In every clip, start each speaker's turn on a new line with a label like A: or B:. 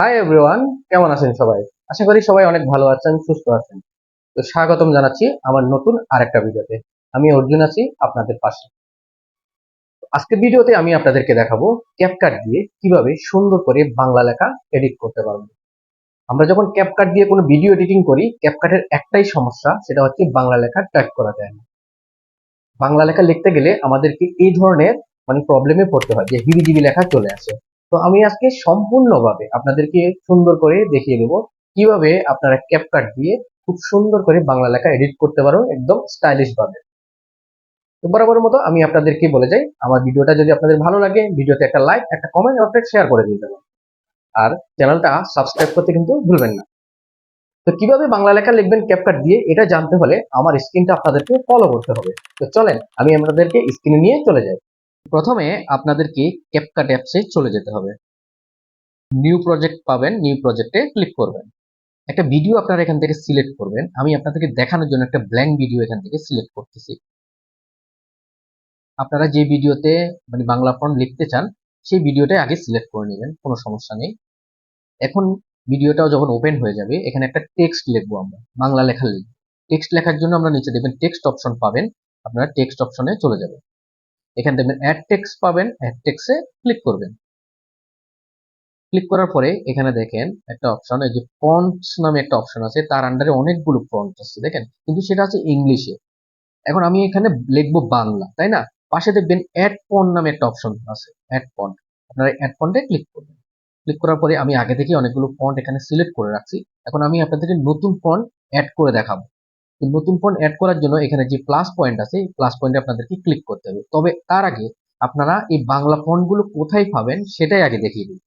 A: Hi everyone কেমন আছেন সবাই? আশা করি সবাই অনেক ভালো আছেন, সুস্থ আছেন। তো স্বাগতম জানাচ্ছি আমার নতুন আরেকটা ভিডিওতে। আমি অর্জুন আছি আপনাদের পাশে। আজকের ভিডিওতে আমি আপনাদেরকে দেখাবো ক্যাপকাট দিয়ে কীভাবে সুন্দর করে বাংলা লেখা এডিট করতে পারবেন। আমরা যখন ক্যাপকাট দিয়ে কোনো ভিডিও এডিটিং করি ক্যাপকাটের একটাই সমস্যা, সেটা হচ্ছে বাংলা লেখা টাইপ করা যায় না। বাংলা লেখা লিখতে গেলে আমাদেরকে এই ধরনের মানে প্রবলেমে পড়তে হয়, যে হিবিজিবি লেখা চলে আসে। তো আমি আজকে সম্পূর্ণভাবে আপনাদেরকে সুন্দর করে দেখিয়ে দেবো কীভাবে আপনারা ক্যাপকাট দিয়ে খুব সুন্দর করে বাংলা লেখা এডিট করতে পারো একদম স্টাইলিশ ভাবে। তো বরাবরের মতো আমি আপনাদেরকে বলে যাই, আমার ভিডিওটা যদি আপনাদের ভালো লাগে, ভিডিওতে একটা লাইক একটা কমেন্ট একটা শেয়ার করে দিতে হবে আর চ্যানেলটা সাবস্ক্রাইব করতে কিন্তু ভুলবেন না। তো কীভাবে বাংলা লেখা লিখবেন ক্যাপকাট দিয়ে, এটা জানতে হলে আমার স্ক্রিনটা আপনাদেরকে ফলো করতে হবে। তো চলেন, আমি আপনাদেরকে স্ক্রিনে নিয়ে চলে যাই। প্রথমে আপনাদেরকে ক্যাপকাট অ্যাপসে চলে যেতে হবে। নিউ প্রজেক্ট পাবেন নিউ প্রজেক্টে ক্লিক করবেন। একটা ভিডিও আপনারা এখান থেকে সিলেক্ট করবেন। আমি আপনাদেরকে দেখানোর জন্য একটা ব্ল্যাঙ্ক ভিডিও এখান থেকে সিলেক্ট করতেছি। আপনারা যে ভিডিওতে মানে বাংলা ফন্ট লিখতে চান, সেই ভিডিওটাই আগে সিলেক্ট করে নেবেন, কোনো সমস্যা নেই। এখন ভিডিওটাও যখন ওপেন হয়ে যাবে, এখানে একটা টেক্সট লিখব আমরা, বাংলা লেখা লিখব টেক্সট লেখার জন্য আমরা নিচে দেখবেন টেক্সট অপশন পাবেন, আপনারা টেক্সট অপশনে চলে যাবেন। এখানে দেখবেন অ্যাড টেক্স পাবেন অ্যাড টেক্সে ক্লিক করবেন। ক্লিক করার পরে এখানে দেখেন একটা অপশন এই যে ফন্টস নামে একটা অপশন আছে, তার আন্ডারে অনেকগুলো ফন্ট আছে, দেখেন? কিন্তু সেটা আছে ইংলিশে এখন আমি এখানে লিখব বাংলা, তাই না? পাশে দেখবেন অ্যাড ফন্ট নামে একটা অপশন আছে অ্যাড ফন্ট আপনারা অ্যাড ফন্টে ক্লিক করবেন। ক্লিক করার পরে আমি আগে থেকে অনেকগুলো ফন্ট এখানে সিলেক্ট করে রাখছি। এখন আমি আপনাদেরকে নতুন ফন্ট অ্যাড করে দেখাবো। নতুন ফন্ট অ্যাড করার জন্য এখানে যে প্লাস পয়েন্ট আছে প্লাস পয়েন্টে আপনাদেরকে ক্লিক করতে হবে। তবে তার আগে আপনারা এই বাংলা ফন্টগুলো কোথায় পাবেন সেটাই আগে দেখিয়ে দিই।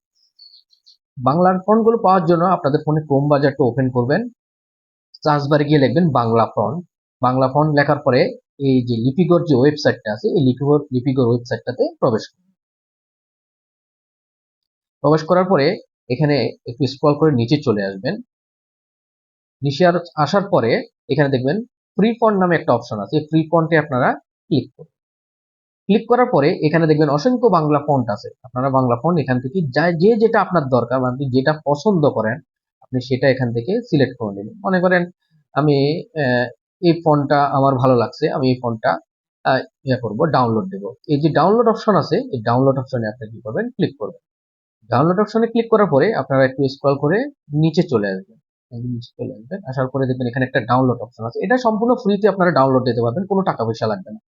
A: বাংলার ফন্টগুলো পাওয়ার জন্য আপনাদের ফোনে ক্রোম বাজারটা ওপেন করবেন। সার্চ বারে গিয়ে লিখবেন বাংলা ফন্ট বাংলা ফন্ট লেখার পরে এই যে লিপিগর যে ওয়েবসাইটটা আছে, এই লিপিগর লিপিগর ওয়েবসাইটটাতে প্রবেশ করবেন প্রবেশ করার পরে এখানে একটু স্ক্রল করে নিচে চলে আসবেন। নিচে আসার পরে এখানে দেখবেন ফ্রি ফন্ট নামে একটা অপশন আছে। এই ফ্রি ফন্টে আপনারা ক্লিক করবেন ক্লিক করার পরে এখানে দেখবেন অসংখ্য বাংলা ফন্ট আছে। আপনারা বাংলা ফন্ট এখান থেকে যা যে যেটা আপনার দরকার আপনি যেটা পছন্দ করেন, আপনি সেটা এখান থেকে সিলেক্ট করে নেবেন। মনে করেন আমি এই ফোনটা আমার ভালো লাগছে, আমি এই ফোনটা ইয়ে করব ডাউনলোড দেব। এই যে ডাউনলোড অপশন আছে, এই ডাউনলোড অপশনে আপনি কি করবেন? ক্লিক করবেন। ডাউনলোড অপশনে ক্লিক করার পরে আপনারা একটু স্ক্রল করে নিচে চলে আসবেন। আসার পরে দেখবেন এখানে একটা ডাউনলোড অপশন আছে। এটা সম্পূর্ণ ফ্রিতে আপনারা ডাউনলোড দিতে পারবেন, কোনো টাকা পয়সা লাগবে না।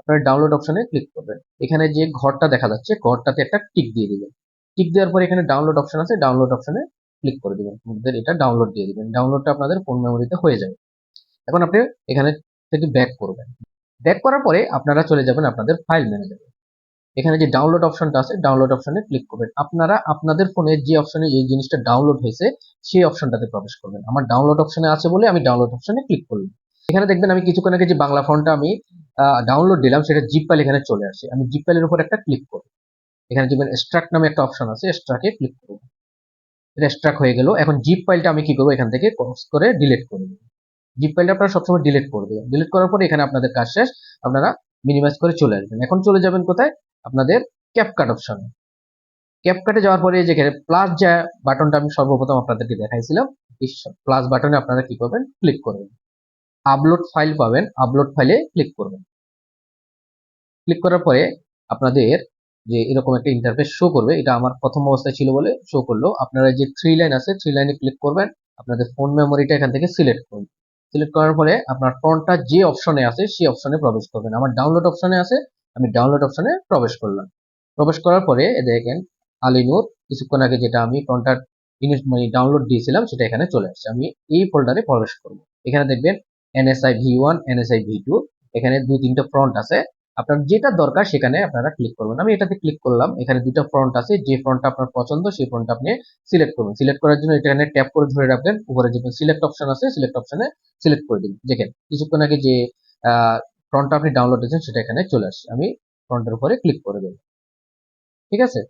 A: আপনারা ডাউনলোড অপশনে ক্লিক করবেন। এখানে যে ঘরটা দেখা যাচ্ছে, ঘরটাতে একটা টিক দিয়ে দিবেন। টিক দেওয়ার পরে এখানে ডাউনলোড অপশন আছে ডাউনলোড অপশনে ক্লিক করে দিবেন। আপনাদের এটা ডাউনলোড দিয়ে দিবেন। ডাউনলোডটা আপনাদের ফোন মেমোরিতে হয়ে যাবে। এখন আপনি এখানে থেকে ব্যাক করবেন। ব্যাক করার পরে আপনারা চলে যাবেন আপনাদের ফাইল ম্যানেজারে এখানে যে ডাউনলোড অপশনটা আছে ডাউনলোড অপশনে ক্লিক করবেন। আপনারা আপনাদের ফোনে যে অপশনে এই জিনিসটা ডাউনলোড হয়েছে, সেই অপশনটাতে প্রবেশ করবেন। আমার ডাউনলোড অপশনে আছে বলে আমি ডাউনলোড অপশনে ক্লিক করলাম। এখানে দেখবেন আমি কিছুক্ষণ আগে যে বাংলা ফোনটা আমি ডাউনলোড দিলাম, সেটা জিপ ফাইল এখানে চলে আসে। আমি জিপ ফাইলের উপর একটা ক্লিক করব। এখানে দেখবেন এক্সট্রাক্ট নামে একটা অপশন আছে এক্সট্রাকে ক্লিক করব। এটা এক্সট্রাক্ট হয়ে গেল। এখন জিপ ফাইলটা আমি কি করব? এখান থেকে ক্রস করে ডিলিট করে দেবো। জিপ ফাইলটা আপনারা সবসময় ডিলিট করে দেবেন। ডিলিট করার পরে এখানে আপনাদের কাজ শেষ। আপনারা মিনিমাইজ করে চলে আসবেন। এখন চলে যাবেন কোথায়? আপনাদের ক্যাপকাট অপশনে ক্যাপকাটে যাওয়ার পরে যেখানে প্লাস যা বাটনটা আমি সর্বপ্রথম আপনাদেরকে দেখাইছিলাম প্লাস বাটনে আপনারা কি করবেন? ক্লিক করবেন। আপলোড ফাইল পাবেন আপলোড ফাইলে ক্লিক করবেন। ক্লিক করার পরে আপনাদের যে এরকম একটা ইন্টারফেস শো করবে, এটা আমার প্রথম অবস্থায় ছিল বলে শো করল। আপনারা যে থ্রি লাইন আছে থ্রি লাইনে ক্লিক করবেন, আপনাদের ফোন মেমোরিটা এখান থেকে সিলেক্ট করবেন সিলেক্ট করার পরে আপনার ফোনটা যে অপশনে আছে, সেই অপশনে প্রবেশ করবেন। আমার ডাউনলোড অপশনে আছে আমি ডাউনলোড অপশনে প্রবেশ করলাম। প্রবেশ করার পরে দেখেন আলিনুর কিছুক্ষণ আগে যেটা আমি ফোনটা মানে ডাউনলোড দিয়েছিলাম, সেটা এখানে চলে আসছে। আমি এই ফোল্ডারে প্রবেশ করব। এখানে দেখবেন NSI V one NSI V two এখানে দুই, তিনটা ফ্রন্ট আছে। আপনার যেটা দরকার, সেখানে আপনারা ক্লিক করবেন। আমি এটাতে ক্লিক করলাম, এখানে দুটো ফ্রন্ট আছে। যে ফ্রন্টটা আপনার পছন্দ, সেই ফ্রন্টটা আপনি সিলেক্ট করবেন। সিলেক্ট করার জন্য এখানে ট্যাপ করে ধরে রাখবেন। উপরে যে সিলেক্ট অপশন আছে সিলেক্ট অপশনে সিলেক্ট করে দিন দেখেন, কিছুক্ষণ আগে যে ফ্রন্টটা আপনি ডাউনলোড করেছেন সেটা এখানে চলে আসছে। আমি ফ্রন্টের উপরে ক্লিক করে দেব ঠিক আছে?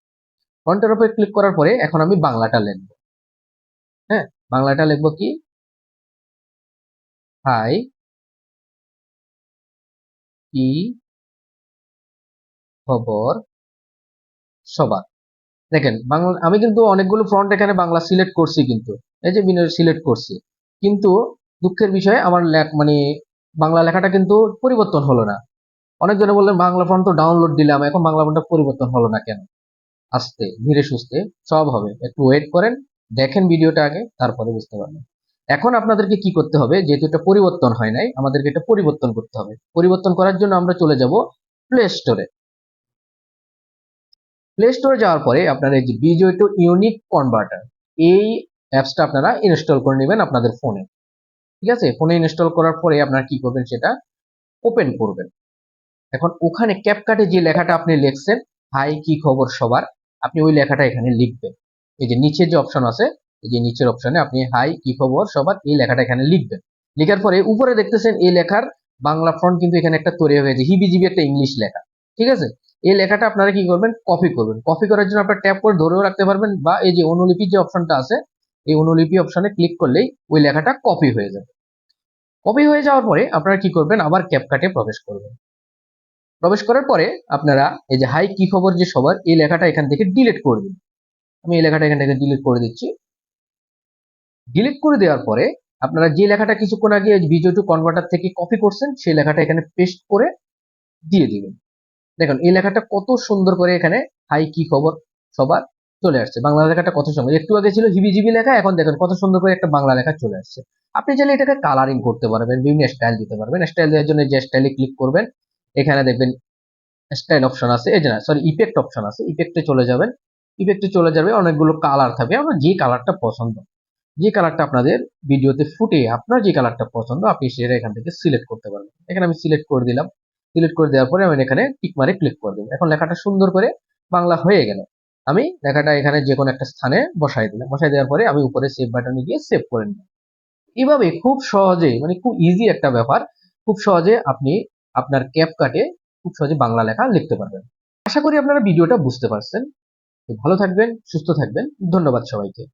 A: ফ্রন্টের উপরে ক্লিক করার পরে এখন আমি বাংলাটা লিখব। হ্যাঁ? বাংলাটা লিখব কি? হাই কি খবর? সবার। দেখেন, বাংলা, আমি কিন্তু অনেকগুলো ফ্রন্ট এখানে বাংলা সিলেক্ট করছি কিন্তু। এই যে সিলেক্ট করছি। কিন্তু দুঃখের বিষয়, আমার মানে বাংলা লেখাটা কিন্তু পরিবর্তন হলো না। অনেকজনে বললেন, বাংলা ফন্ট তো ডাউনলোড দিলাম, এখন বাংলা ফন্টটা পরিবর্তন হলো না কেন? আস্তে, ধীরে সুস্থে, সব হবে। একটু ওয়েট করেন, দেখেন ভিডিওটা আগে, তারপরে বুঝতে পারবেন। এখন আপনাদেরকে কি করতে হবে? যেহেতু এটা পরিবর্তন হয় নাই, আমাদেরকে এটা পরিবর্তন করতে হবে। পরিবর্তন করার জন্য আমরা চলে যাব প্লে স্টোরে প্লে স্টোরে যাওয়ার পরে আপনারা এই যে বিজয় টু ইউনিক কনভার্টার এই অ্যাপসটা আপনারা ইনস্টল করে নেবেন আপনাদের ফোনে ঠিক আছে? ফোনে ইনস্টল করার পরে আপনারা কি করবেন সেটা ওপেন করবেন। এখন ওখানে ক্যাপকাটে যে লেখাটা আপনি লিখছেন, হাই, কি খবর সবার? আপনি ওই লেখাটা এখানে লিখবেন। এই যে নিচে যে অপশন আছে, এই যে নিচের অপশনে আপনি, হাই, কি খবর সবার? এই লেখাটা এখানে লিখবেন। লেখার পরে উপরে দেখতেছেন এই লেখার বাংলা ফ্রন্ট কিন্তু এখানে একটা তৈরি হয়েছে হিবিজিবি একটা ইংলিশ লেখা। ঠিক আছে? এই লেখাটা আপনারা কি করবেন? কপি করবেন। কপি করার জন্য আপনার ট্যাপ করে ধরেও রাখতে পারবেন বা এই যে অনুলিপি যে অপশনটা আছে এই অনুলিপি অপশনে ক্লিক করলেই ওই লেখাটা কপি হয়ে যাবে। কপি হয়ে যাওয়ার পরে আপনারা কি করবেন? আবার ক্যাপকাটে প্রবেশ করবেন। প্রবেশ করার পরে আপনারা এই যে হাই কি খবর যে সবার, এই লেখাটা এখান থেকে ডিলিট করে দিন। আমি এই লেখাটা এখান থেকে ডিলিট করে দিচ্ছি। ডিলিট করে দেওয়ার পরে আপনারা যে লেখাটা কিছুক্ষণ আগে ভিডিও টু কনভার্টার থেকে কপি করছেন, সেই লেখাটা এখানে পেস্ট করে দিয়ে দিবেন। দেখুন, এই লেখাটা কত সুন্দর করে এখানে হাই কি খবর সবার চলে আসছে। বাংলা লেখাটা কত সুন্দর। একটু আগে ছিল হিবিজিবি লেখা, এখন দেখুন কত সুন্দর করে একটা বাংলা লেখা চলে আসছে। আপনি চাইলে এটাকে কালারিং করতে পারবেন, বিভিন্ন স্টাইল দিতে পারবেন। স্টাইল দেওয়ার জন্য যে স্টাইলে ক্লিক করবেন, এখানে দেখবেন স্টাইল অপশন আছে। এই যে না সরি ইফেক্ট অপশন আছে। ইফেক্টে চলে যাবেন। ইফেক্টে চলে যাবে, অনেকগুলো কালার থাকবে। আপনার যে কালারটা পছন্দ, যে কালারটা আপনাদের ভিডিওতে ফুটে, আপনার যে কালারটা পছন্দ, আপনি সেটা এখান থেকে সিলেক্ট করতে পারবেন। এখানে আমি সিলেক্ট করে দিলাম। সিলেক্ট করে দেওয়ার পরে আমি এখানে টিক মারে ক্লিক করে দেবো। এখন লেখাটা সুন্দর করে বাংলা হয়ে গেল। আমি লেখাটা এখানে যে কোনো একটা স্থানে বসাই দিলাম। বসাই দেওয়ার পরে আমি উপরে সেভ বাটনে গিয়ে সেভ করে নিলাম। এভাবে খুব সহজে মানে খুব ইজি একটা ব্যাপার, খুব সহজে আপনি আপনার ক্যাপ কাটে খুব সহজে বাংলা লেখা লিখতে পারবেন। আশা করি আপনারা ভিডিওটা বুঝতে পারছেন। ভালো থাকবেন, সুস্থ থাকবেন। ধন্যবাদ সবাইকে।